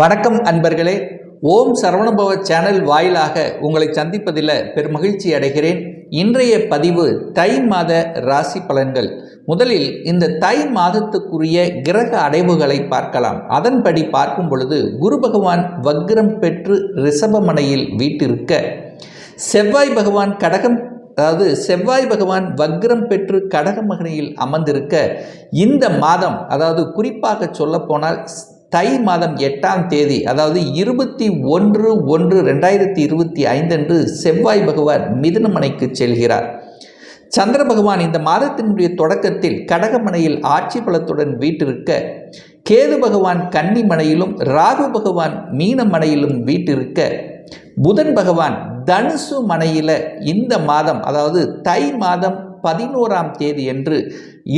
வணக்கம் அன்பர்களே. ஓம் சரவணபவ சேனல் வாயிலாக உங்களை சந்திப்பதில் பெருமகிழ்ச்சி அடைகிறேன். இன்றைய பதிவு தை மாத ராசி பலன்கள். முதலில் இந்த தை மாதத்துக்குரிய கிரக அடைவுகளை பார்க்கலாம். அதன்படி பார்க்கும் பொழுது குரு பகவான் வக்ரம் பெற்று ரிஷபமனையில் வீட்டிருக்க. செவ்வாய் பகவான் கடகம் அதாவது செவ்வாய் பகவான் வக்ரம் பெற்று கடகமகனையில் அமர்ந்திருக்க. இந்த மாதம் அதாவது குறிப்பாக சொல்லப்போனால் தை மாதம் எட்டாம் தேதி அதாவது இருபத்தி ஒன்று ஒன்று ரெண்டாயிரத்தி இருபத்தி ஐந்தன்று செவ்வாய் பகவான் மிதுனமனைக்கு செல்கிறார். சந்திர பகவான் இந்த மாதத்தினுடைய தொடக்கத்தில் கடகமனையில் ஆட்சி பலத்துடன் வீட்டிருக்க கேது பகவான் கன்னிமனையிலும் ராகு பகவான் மீனமனையிலும் வீட்டிருக்க புதன் பகவான் தனுசு மனையில் இந்த மாதம் அதாவது தை மாதம் பதினோராம் தேதி என்று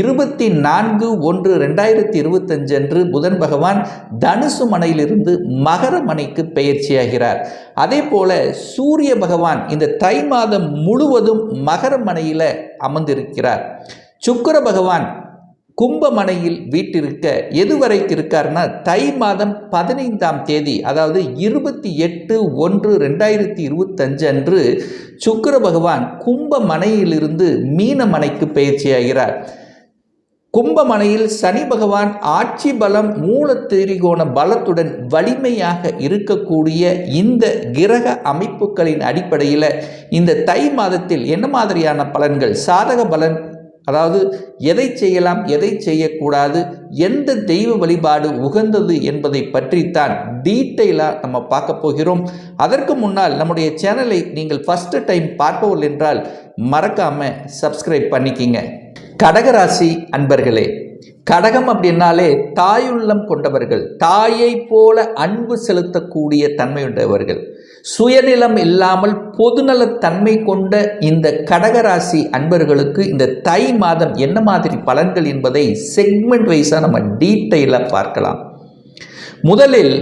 இருபத்தி நான்கு ஒன்று ரெண்டாயிரத்தி இருபத்தஞ்சு அன்று புதன் பகவான் தனுசு மனையிலிருந்து மகர மனைக்கு பெயர்ச்சியாகிறார். அதே போல சூரிய பகவான் இந்த தை மாதம் முழுவதும் மகர மனையில் அமர்ந்திருக்கிறார். சுக்கர பகவான் கும்பமனையில் வீட்டிருக்க எதுவரைக்கு இருக்காருன்னா தை மாதம் பதினைந்தாம் தேதி அதாவது இருபத்தி எட்டு ஒன்று ரெண்டாயிரத்தி இருபத்தஞ்சு அன்று சுக்கர பகவான் கும்பமனையிலிருந்து மீனமனைக்கு பயிற்சியாகிறார். கும்பமனையில் சனி பகவான் ஆட்சி பலம் மூல திரிகோண பலத்துடன் வலிமையாக இருக்கக்கூடிய இந்த கிரக அமைப்புகளின் அடிப்படையில் இந்த தை மாதத்தில் என்ன மாதிரியான பலன்கள்? சாதக பலன் அதாவது எதை செய்யலாம் எதை செய்யக்கூடாது எந்த தெய்வ வழிபாடு உகந்தது என்பதை பற்றித்தான் டீட்டெயிலாக நம்ம பார்க்க போகிறோம். அதற்கு முன்னால் நம்முடைய சேனலை நீங்கள் ஃபஸ்ட்டு டைம் பார்ப்பவர்கள் என்றால் மறக்காமல் சப்ஸ்கிரைப் பண்ணிக்கிங்க. கடகராசி அன்பர்களே கடகம் அப்படின்னாலே தாயுள்ளம் கொண்டவர்கள் தாயை போல அன்பு செலுத்தக்கூடிய தன்மையுடையவர்கள். சுயநிலம் இல்லாமல் பொதுநலத்தன்மை கொண்ட இந்த கடகராசி அன்பர்களுக்கு இந்த தை மாதம் என்ன மாதிரி பலன்கள் என்பதை செக்மெண்ட் வைஸாக நம்ம டீட்டெயிலாக பார்க்கலாம். முதலில்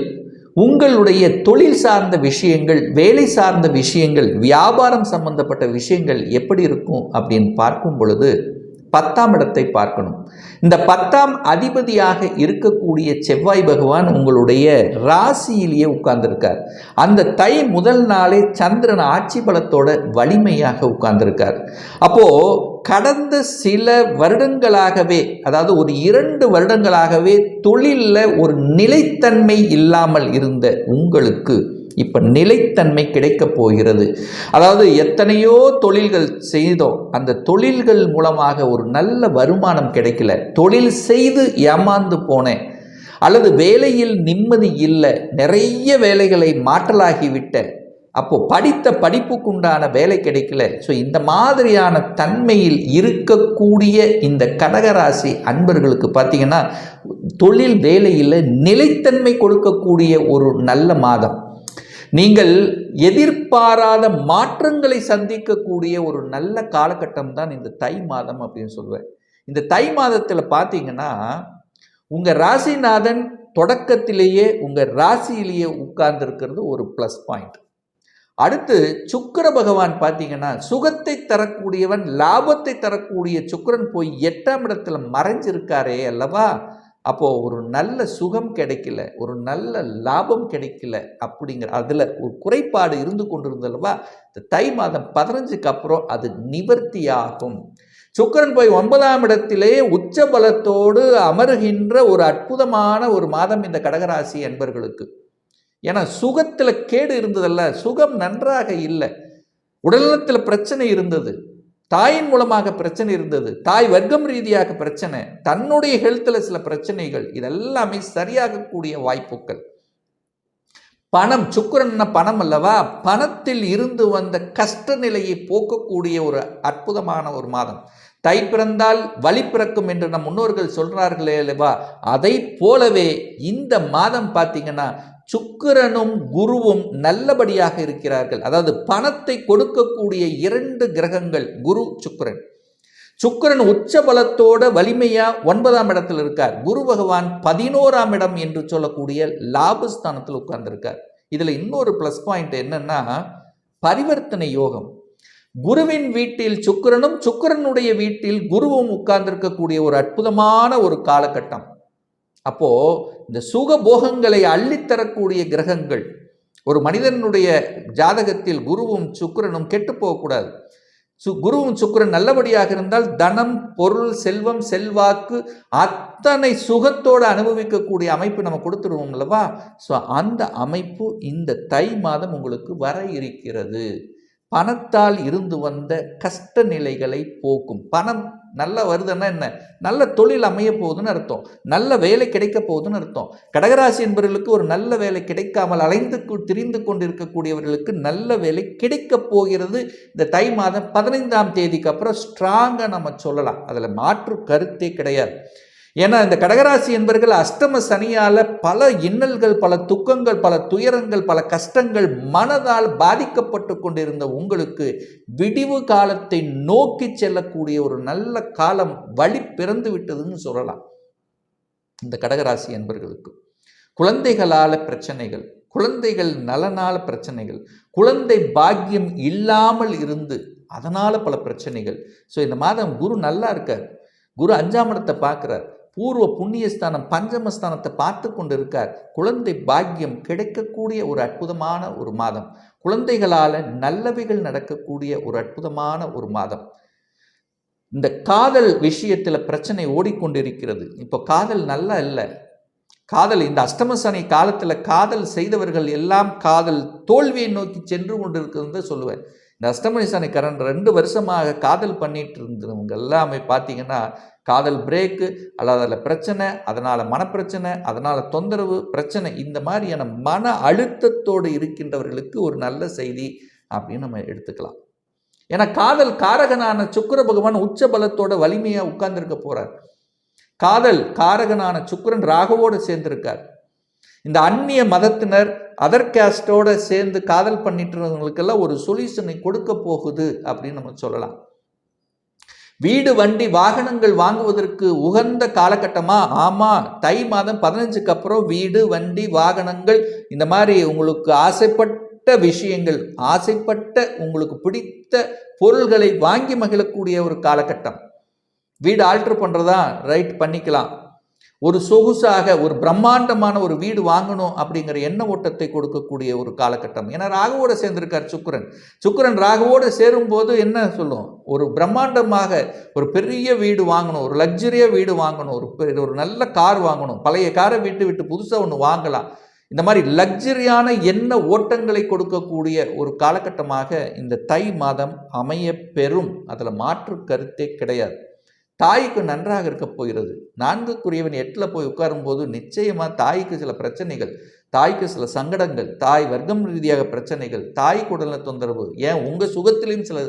உங்களுடைய தொழில் சார்ந்த விஷயங்கள் வேலை சார்ந்த விஷயங்கள் வியாபாரம் சம்பந்தப்பட்ட விஷயங்கள் எப்படி இருக்கும் அப்படின்னு பார்க்கும் பொழுது பத்தாம் இடத்தை பார்க்கணும். இந்த பத்தாம் அதிபதியாக இருக்கக்கூடிய செவ்வாய் பகவான் உங்களுடைய ராசியிலேயே உட்கார்ந்துருக்கார். அந்த தை முதல் நாளே சந்திரன் ஆட்சி பலத்தோட வலிமையாக உட்கார்ந்துருக்கார். அப்போ கடந்த சில வருடங்களாகவே அதாவது ஒரு இரண்டு வருடங்களாகவே தொழிலில் ஒரு நிலைத்தன்மை இல்லாமல் இருந்த உங்களுக்கு இப்போ நிலைத்தன்மை கிடைக்கப் போகிறது. அதாவது எத்தனையோ தொழில்கள் செய்தோம். அந்த தொழில்கள் மூலமாக ஒரு நல்ல வருமானம் கிடைக்கல. தொழில் செய்து ஏமாந்து போனேன். அல்லது வேலையில் நிம்மதி இல்லை. நிறைய வேலைகளை மாற்றலாகிவிட்ட அப்போது படித்த படிப்புக்குண்டான வேலை கிடைக்கல. ஸோ இந்த மாதிரியான தன்மையில் இருக்கக்கூடிய இந்த கடகராசி அன்பர்களுக்கு பார்த்தீங்கன்னா தொழில் வேலையில் நிலைத்தன்மை கொடுக்கக்கூடிய ஒரு நல்ல மாதம். நீங்கள் எதிர்பாராத மாற்றங்களை சந்திக்கக்கூடிய ஒரு நல்ல காலகட்டம் தான் இந்த தை மாதம் அப்படின்னு சொல்லுவேன் இந்த தை மாதத்தில் பார்த்தீங்கன்னா உங்கள் ராசிநாதன் தொடக்கத்திலேயே உங்கள் ராசியிலேயே உட்கார்ந்துருக்கிறது ஒரு ப்ளஸ் பாயிண்ட் அடுத்து சுக்கர பகவான் பார்த்தீங்கன்னா சுகத்தை தரக்கூடியவன் லாபத்தை தரக்கூடிய சுக்கரன் போய் எட்டாம் இடத்துல மறைஞ்சிருக்காரே அல்லவா? அப்போது ஒரு நல்ல சுகம் கிடைக்கல ஒரு நல்ல லாபம் கிடைக்கல அப்படிங்கிற அதில் ஒரு குறைபாடு இருந்து கொண்டிருந்தல்லவா இந்த தை மாதம் பதினஞ்சுக்கு அப்புறம் அது நிவர்த்தியாகும். சுக்கரன் போய் ஒன்பதாம் இடத்திலே உச்ச பலத்தோடு அமருகின்ற ஒரு அற்புதமான ஒரு மாதம் இந்த கடகராசி என்பர்களுக்கு ஏன்னா சுகத்தில் கேடு இருந்ததல்ல சுகம் நன்றாக இல்லை. உடல்நலத்தில் பிரச்சனை இருந்தது. தாயின் மூலமாக பிரச்சனை இருந்தது. தாய் வர்க்கம் ரீதியாக பிரச்சனை. தன்னுடைய ஹெல்த்தில் சில பிரச்சனைகள். இதெல்லாமே சரியாகக்கூடிய வாய்ப்புகள். பணம். சுக்கரன் பணம் அல்லவா? பணத்தில் இருந்து வந்த கஷ்ட நிலையை போக்கக்கூடிய ஒரு அற்புதமான ஒரு மாதம். தை பிறந்தால் வழி பிறக்கும் என்று நம் முன்னோர்கள் சொல்கிறார்களே அல்லவா? அதை போலவே இந்த மாதம் பார்த்தீங்கன்னா சுக்கிரனும் குருவும் நல்லபடியாக இருக்கிறார்கள். அதாவது பணத்தை கொடுக்கக்கூடிய இரண்டு கிரகங்கள் குரு சுக்கிரன். சுக்கிரன் உச்ச பலத்தோட வலிமையா ஒன்பதாம் இடத்தில் இருக்கார். குரு பகவான் பதினோராம் இடம் என்று சொல்லக்கூடிய லாபஸ்தானத்தில் உட்கார்ந்திருக்கார். இதுல இன்னொரு பிளஸ் பாயிண்ட் என்னன்னா பரிவர்த்தனை யோகம். குருவின் வீட்டில் சுக்கிரனும் சுக்கிரனுடைய வீட்டில் குருவும் உட்கார்ந்திருக்கக்கூடிய ஒரு அற்புதமான ஒரு காலகட்டம். அப்போது இந்த சுகபோகங்களை அள்ளித்தரக்கூடிய கிரகங்கள் ஒரு மனிதனுடைய ஜாதகத்தில் குருவும் சுக்கிரனும் கெட்டு போகக்கூடாது. சு குருவும் சுக்கிரன் நல்லபடியாக இருந்தால் தனம் பொருள் செல்வம் செல்வாக்கு அத்தனை சுகத்தோடு அனுபவிக்கக்கூடிய அமைப்பு நம்ம கொடுத்துருவோம் அல்லவா? ஸோ அந்த அமைப்பு இந்த தை மாதம் உங்களுக்கு வர இருக்கிறது. பணத்தால் இருந்து வந்த கஷ்ட நிலைகளை போக்கும். பணம் நல்லா வருதுன்னா என்ன? நல்ல தொழில் அமைய போகுதுன்னு அர்த்தம். நல்ல வேலை கிடைக்க போகுதுன்னு அர்த்தம். கடகராசி என்பவர்களுக்கு ஒரு நல்ல வேலை கிடைக்காமல் அலைந்து திரிந்து கொண்டிருக்கக்கூடியவர்களுக்கு நல்ல வேலை கிடைக்க போகிறது. இந்த தை மாதம் பதினைந்தாம் தேதிக்கு அப்புறம் ஸ்ட்ராங்காக நம்ம சொல்லலாம். அதில் மாற்று கருத்தே கிடையாது. ஏன்னா இந்த கடகராசி என்பர்கள் அஷ்டம சனியால் பல இன்னல்கள் பல துக்கங்கள் பல துயரங்கள் பல கஷ்டங்கள் மனதால் பாதிக்கப்பட்டு கொண்டிருந்த உங்களுக்கு விடிவு காலத்தை நோக்கி செல்லக்கூடிய ஒரு நல்ல காலம் வழி பிறந்து விட்டதுன்னு சொல்லலாம். இந்த கடகராசி என்பர்களுக்கு. குழந்தைகளால் பிரச்சனைகள் குழந்தைகள் நலனால பிரச்சனைகள் குழந்தை பாக்கியம் இல்லாமல் இருந்து அதனால் பல பிரச்சனைகள். ஸோ இந்த மாதம் குரு நல்லா இருக்கார். குரு அஞ்சாம் இடத்தை பார்க்குறார். பூர்வ புண்ணியஸ்தானம் பஞ்சமஸ்தானத்தை பார்த்து கொண்டு இருக்கார் குழந்தை பாக்கியம் கிடைக்கக்கூடிய ஒரு அற்புதமான ஒரு மாதம். குழந்தைகளால் நல்லவைகள் நடக்கக்கூடிய ஒரு அற்புதமான ஒரு மாதம். இந்த காதல் விஷயத்தில் பிரச்சனை ஓடிக்கொண்டிருக்கிறது. இப்போ காதல் நல்லா இல்லை. காதல் இந்த அஷ்டம சனி காலத்தில் காதல் செய்தவர்கள் எல்லாம் காதல் தோல்வியை நோக்கி சென்று கொண்டிருக்கிறது சொல்லுவேன் இந்த அஷ்டமணி சனி ரெண்டு வருஷமாக காதல் பண்ணிட்டு இருந்தவங்க எல்லாமே பார்த்தீங்கன்னா காதல் பிரேக்கு அல்லது அதில் பிரச்சனை அதனால் மனப்பிரச்சனை அதனால் தொந்தரவு பிரச்சனை இந்த மாதிரியான மன அழுத்தத்தோடு இருக்கின்றவர்களுக்கு ஒரு நல்ல செய்தி அப்படின்னு நம்ம எடுத்துக்கலாம். ஏன்னா காதல் காரகனான சுக்கர பகவான் உச்ச பலத்தோட வலிமையாக உட்கார்ந்துருக்க போகிறார் காதல் காரகனான சுக்கிரன் ராகவோடு சேர்ந்திருக்கார். இந்த அந்நிய மதத்தினர் அதர் கேஸ்டோட சேர்ந்து காதல் பண்ணிட்டு இருந்தவங்களுக்கெல்லாம் ஒரு சொல்யூஷனை கொடுக்க போகுது அப்படின்னு நம்ம சொல்லலாம். வீடு வண்டி வாகனங்கள் வாங்குவதற்கு உகந்த காலகட்டமா? ஆமா. தை மாதம் பதினஞ்சுக்கு அப்புறம் வீடு வண்டி வாகனங்கள் இந்த மாதிரி உங்களுக்கு ஆசைப்பட்ட விஷயங்கள் ஆசைப்பட்ட உங்களுக்கு பிடித்த பொருள்களை வாங்கி மகிழக்கூடிய ஒரு காலகட்டம். வீடு ஆல்டர் பண்ணுறதா ரைட் பண்ணிக்கலாம். ஒரு சொகுசாக ஒரு பிரம்மாண்டமான ஒரு வீடு வாங்கணும் அப்படிங்கிற எண்ண ஓட்டத்தை கொடுக்கக்கூடிய ஒரு காலகட்டம். ஏன்னா ராகுவோடு சேர்ந்திருக்கார் சுக்கரன். சுக்கரன் ராகுவோடு சேரும்போது என்ன சொல்லும்? ஒரு பிரம்மாண்டமாக ஒரு பெரிய வீடு வாங்கணும் ஒரு லக்ஸரியாக வீடு வாங்கணும் ஒரு பெரிய ஒரு நல்ல கார் வாங்கணும் பழைய காரை விட்டு விட்டு புதுசாக ஒன்று வாங்கலாம். இந்த மாதிரி லக்ஸரியான எண்ண ஓட்டங்களை கொடுக்கக்கூடிய ஒரு காலகட்டமாக இந்த தை மாதம் அமைய பெறும். அதில் மாற்று கருத்தே கிடையாது. தாய்க்கு நன்றாக இருக்க போகிறது. நான்குக்குரியவன் எட்டில் போய் உட்காரும்போது நிச்சயமாக தாய்க்கு சில பிரச்சனைகள் தாய்க்கு சில சங்கடங்கள் தாய் வர்க்கம் ரீதியாக பிரச்சனைகள் தாய் உடல்நல தொந்தரவு ஏன் உங்கள் சுகத்திலையும் சில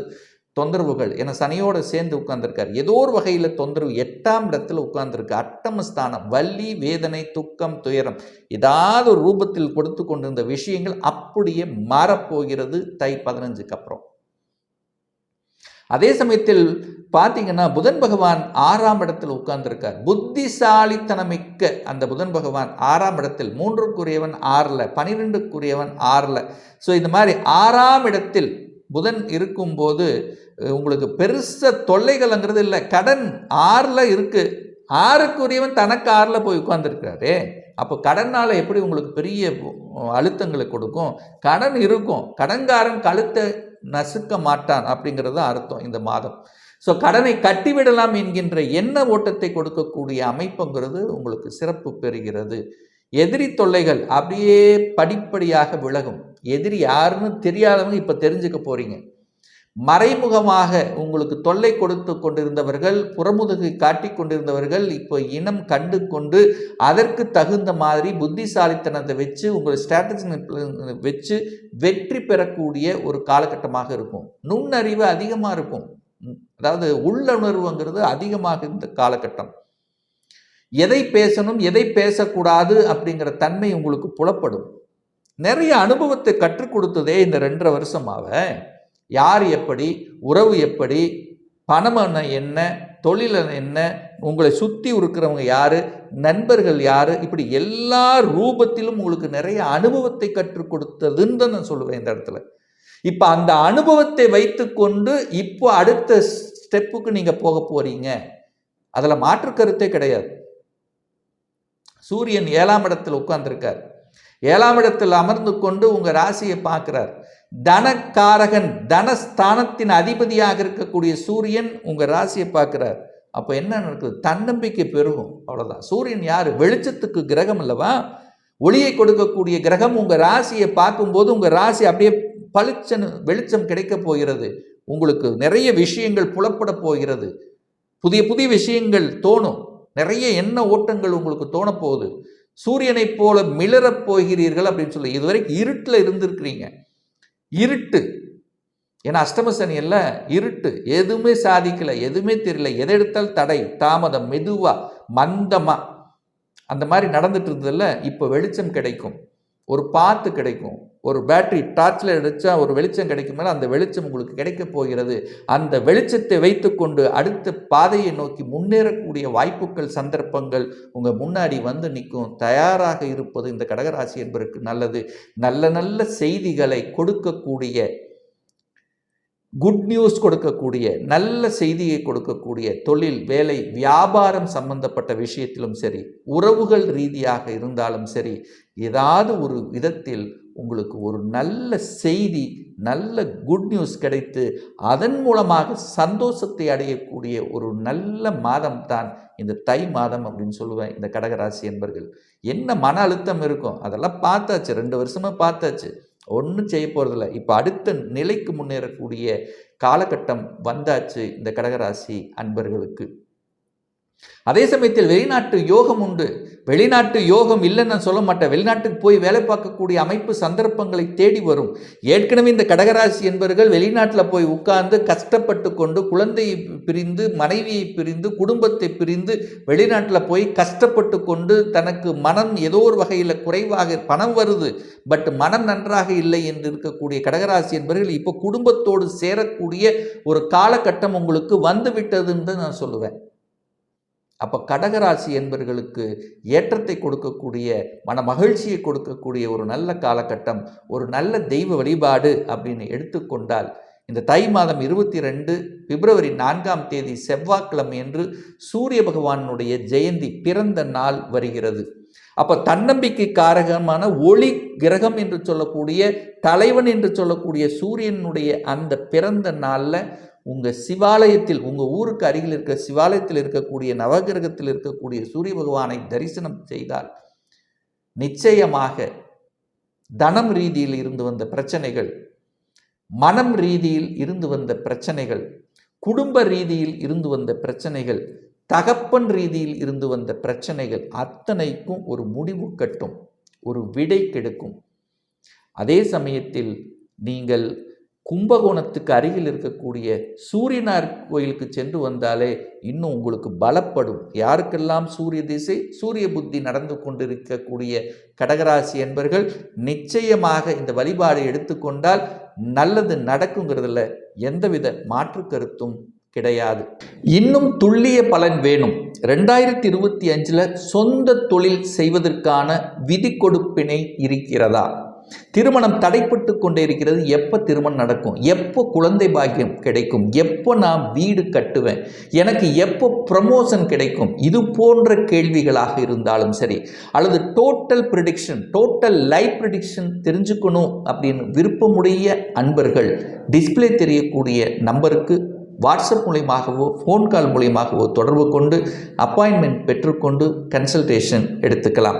தொந்தரவுகள் என சனியோட சேர்ந்து உட்கார்ந்துருக்கார். ஏதோ ஒரு வகையில் தொந்தரவு எட்டாம் இடத்துல உட்கார்ந்திருக்கு. அட்டமஸ்தானம் வள்ளி வேதனை துக்கம் துயரம் ஏதாவது ஒரு ரூபத்தில் கொடுத்து கொண்டிருந்த விஷயங்கள் அப்படியே மாறப்போகிறது தை பதினஞ்சுக்கு அப்புறம். அதே சமயத்தில் பார்த்தீங்கன்னா புதன் பகவான் ஆறாம் இடத்தில் உட்கார்ந்துருக்கார். புத்திசாலித்தனமிக்க அந்த புதன் பகவான் ஆறாம் இடத்தில் மூன்றுக்குரியவன் ஆறில் பனிரெண்டுக்குரியவன் ஆறில். ஸோ இந்த மாதிரி ஆறாம் இடத்தில் புதன் இருக்கும்போது உங்களுக்கு பெருச தொல்லைகள்ங்கிறது இல்லை. கடன் ஆறில் இருக்குது ஆறுக்குரியவன் தனக்கு ஆறில் போய் உட்கார்ந்துருக்காரு அப்போ கடனால் எப்படி உங்களுக்கு பெரிய அழுத்தங்களை கொடுக்கும்? கடன் இருக்கும். கடன்காரன் கழுத்தை நசுக்க மாட்டான் அப்படிங்கிறது தான் அர்த்தம் இந்த மாதம். ஸோ கடனை கட்டிவிடலாம் என்கின்ற எண்ண ஓட்டத்தை கொடுக்கக்கூடிய அமைப்புங்கிறது உங்களுக்கு சிறப்பு பெறுகிறது. எதிரி தொல்லைகள் அப்படியே படிப்படியாக விலகும். எதிரி யாருன்னு தெரியாதவங்க இப்போ தெரிஞ்சுக்க போகிறீங்க மறைமுகமாக உங்களுக்கு தொல்லை கொடுத்து கொண்டிருந்தவர்கள் புறமுதுகு காட்டிக் கொண்டிருந்தவர்கள் இப்போ இனம் கண்டு கொண்டு அதற்கு தகுந்த மாதிரி புத்திசாலித்தனத்தை வச்சு உங்கள் ஸ்ட்ராட்டஜி வச்சு வெற்றி பெறக்கூடிய ஒரு காலகட்டமாக இருக்கும். நுண்ணறிவு அதிகமாக இருக்கும். அதாவது உள்ளுணர்வுங்கிறது அதிகமாக இந்த காலகட்டம். எதை பேசணும் எதை பேசக்கூடாது அப்படிங்கிற தன்மை உங்களுக்கு புலப்படும். நிறைய அனுபவத்தை கற்றுக் கொடுத்ததே இந்த ரெண்டரை வருஷமாக யார் எப்படி உறவு எப்படி பணம் என்ன தொழில் என்ன உங்களை சுற்றி இருக்கிறவங்க யார் நண்பர்கள் யார் இப்படி எல்லா ரூபத்திலும் உங்களுக்கு நிறைய அனுபவத்தை கற்றுக் கொடுத்ததுன்னு தான் நான் சொல்லுவேன் இந்த இடத்துல. இப்போ அந்த அனுபவத்தை வைத்துக்கொண்டு இப்போ அடுத்த ஸ்டெப்புக்கு நீங்கள் போக போறீங்க. அதில் மாற்று கருத்தே கிடையாது. சூரியன் ஏழாம் இடத்தில் உட்கார்ந்துருக்கார். ஏழாம் இடத்தில் அமர்ந்து கொண்டு உங்கள் ராசியை பார்க்குறார். தனக்காரகன் தனஸ்தானத்தின் அதிபதியாக இருக்கக்கூடிய சூரியன் உங்கள் ராசியை பார்க்குறார். அப்போ என்ன நடக்குது? தன்னம்பிக்கை பெருகும். அவ்வளோதான் சூரியன் யார்? வெளிச்சத்துக்கு கிரகம் அல்லவா? ஒளியை கொடுக்கக்கூடிய கிரகம் உங்கள் ராசியை பார்க்கும்போது உங்கள் ராசி அப்படியே பளிச்சன்னு வெளிச்சம் கிடைக்க போகிறது. உங்களுக்கு நிறைய விஷயங்கள் புலப்பட போகிறது. புதிய புதிய விஷயங்கள் தோணும். நிறைய எண்ண ஓட்டங்கள் உங்களுக்கு தோணப்போகுது சூரியனைப் போல மிளறப் போகிறீர்கள் அப்படின்னு சொல்லி இதுவரைக்கும் இருட்டில் இருந்திருக்கிறீங்க. இருட்டு. ஏன்னா அஷ்டம சனி இருட்டு. எதுவுமே சாதிக்கலை எதுவுமே தெரியல. எதை எடுத்தால் தடை தாமதம் மெதுவாக மந்தமாக அந்த மாதிரி நடந்துட்டு இருந்ததில்ல இப்போ வெளிச்சம் கிடைக்கும். ஒரு பாத்து கிடைக்கும். ஒரு பேட்டரி டார்ச்சில் அடித்தா ஒரு வெளிச்சம் கிடைக்கும் அந்த வெளிச்சம் உங்களுக்கு கிடைக்க போகிறது. அந்த வெளிச்சத்தை வைத்துக்கொண்டு அடுத்த பாதையை நோக்கி முன்னேறக்கூடிய வாய்ப்புகள் சந்தர்ப்பங்கள் உங்கள் முன்னாடி வந்து நிற்கும். தயாராக இருப்பது இந்த கடகராசி என்பதற்கு நல்லது. நல்ல நல்ல செய்திகளை கொடுக்கக்கூடிய குட் நியூஸ் கொடுக்கக்கூடிய நல்ல செய்தியை கொடுக்கக்கூடிய தொழில் வேலை வியாபாரம் சம்பந்தப்பட்ட விஷயத்திலும் சரி உறவுகள் ரீதியாக இருந்தாலும் சரி ஏதாவது ஒரு விதத்தில் உங்களுக்கு ஒரு நல்ல செய்தி நல்ல குட் நியூஸ் கிடைத்து அதன் மூலமாக சந்தோஷத்தை அடையக்கூடிய ஒரு நல்ல மாதம் தான் இந்த தை மாதம் அப்படின்னு சொல்லுவேன் இந்த கடகராசி என்பர்கள். என்ன மன அழுத்தம் இருக்கும்? அதெல்லாம் பார்த்தாச்சு. ரெண்டு வருஷமாக பார்த்தாச்சு. ஒன்றும் செய்ய போகிறதில்ல இப்போ அடுத்த நிலைக்கு முன்னேறக்கூடிய காலகட்டம் வந்தாச்சு இந்த கடகராசி அன்பர்களுக்கு. அதே சமயத்தில் வெளிநாட்டு யோகம் உண்டு. வெளிநாட்டு யோகம் இல்லைன்னு நான் சொல்ல மாட்டேன். வெளிநாட்டுக்கு போய் வேலை பார்க்கக்கூடிய அமைப்பு சந்தர்ப்பங்களை தேடி வரும். ஏற்கனவே இந்த கடகராசி என்பவர்கள் வெளிநாட்டில் போய் உட்கார்ந்து கஷ்டப்பட்டு கொண்டு குழந்தையை பிரிந்து மனைவியை பிரிந்து குடும்பத்தை பிரிந்து வெளிநாட்டில் போய் கஷ்டப்பட்டு கொண்டு தனக்கு மனம் ஏதோ ஒரு வகையில் குறைவாக பணம் வருது. பட் மனம் நன்றாக இல்லை என்று இருக்கக்கூடிய கடகராசி என்பவர்கள் இப்போ குடும்பத்தோடு சேரக்கூடிய ஒரு காலகட்டம் உங்களுக்கு வந்து விட்டதுன்னு நான் சொல்லுவேன். அப்போ கடகராசி என்பவர்களுக்கு ஏற்றத்தை கொடுக்கக்கூடிய மன மகிழ்ச்சியை கொடுக்கக்கூடிய ஒரு நல்ல காலகட்டம் ஒரு நல்ல தெய்வ வழிபாடு அப்படின்னு எடுத்துக்கொண்டால் இந்த தை மாதம் இருபத்தி ரெண்டு பிப்ரவரி நான்காம் தேதி செவ்வாய்க்கிழமை என்று சூரிய பகவானுடைய ஜெயந்தி பிறந்த நாள் வருகிறது. அப்போ தன்னம்பிக்கை காரகமான ஒளி கிரகம் என்று சொல்லக்கூடிய தலைவன் என்று சொல்லக்கூடிய சூரியனுடைய அந்த பிறந்த நாளில் உங்கள் சிவாலயத்தில் உங்கள் ஊருக்கு அருகில் இருக்கிற சிவாலயத்தில் இருக்கக்கூடிய நவகிரகத்தில் இருக்கக்கூடிய சூரிய பகவானை தரிசனம் செய்தால் நிச்சயமாக தனம் ரீதியில் இருந்து வந்த பிரச்சனைகள் மனம் ரீதியில் இருந்து வந்த பிரச்சனைகள் குடும்ப ரீதியில் இருந்து வந்த பிரச்சனைகள் தகப்பன் ரீதியில் இருந்து வந்த பிரச்சனைகள் அத்தனைக்கும் ஒரு முடிவு கட்டும் ஒரு விடை கெடுக்கும். அதே சமயத்தில் நீங்கள் கும்பகோணத்துக்கு அருகில் இருக்கக்கூடிய சூரியனார் கோயிலுக்கு சென்று வந்தாலே இன்னும் உங்களுக்கு பலப்படும். யாருக்கெல்லாம் சூரிய திசை சூரிய புத்தி நடந்து கொண்டிருக்கக்கூடிய கடகராசி என்பர்கள் நிச்சயமாக இந்த வழிபாடு எடுத்துக்கொண்டால் நல்லது நடக்குங்கிறதுல எந்தவித மாற்று கருத்தும் கிடையாது. இன்னும் துல்லிய பலன் வேணும். ரெண்டாயிரத்தி இருபத்தி அஞ்சில் சொந்த தொழில் செய்வதற்கான விதி கொடுப்பினை இருக்கிறதா? திருமணம் தடைப்பட்டு கொண்டே இருக்கிறது எப்போ திருமணம் நடக்கும்? எப்போ குழந்தை பாக்கியம் கிடைக்கும்? எப்போ நான் வீடு கட்டுவேன்? எனக்கு எப்போ ப்ரமோஷன் கிடைக்கும்? இது போன்ற கேள்விகளாக இருந்தாலும் சரி அல்லது total prediction total life prediction தெரிஞ்சுக்கணும் அப்படின்னு விருப்பமுடைய அன்பர்கள் டிஸ்பிளே தெரியக்கூடிய நம்பருக்கு வாட்ஸ்அப் மூலியமாகவோ ஃபோன் கால் மூலியமாகவோ தொடர்பு கொண்டு அப்பாயின்மெண்ட் பெற்றுக்கொண்டு கன்சல்டேஷன் எடுத்துக்கலாம்.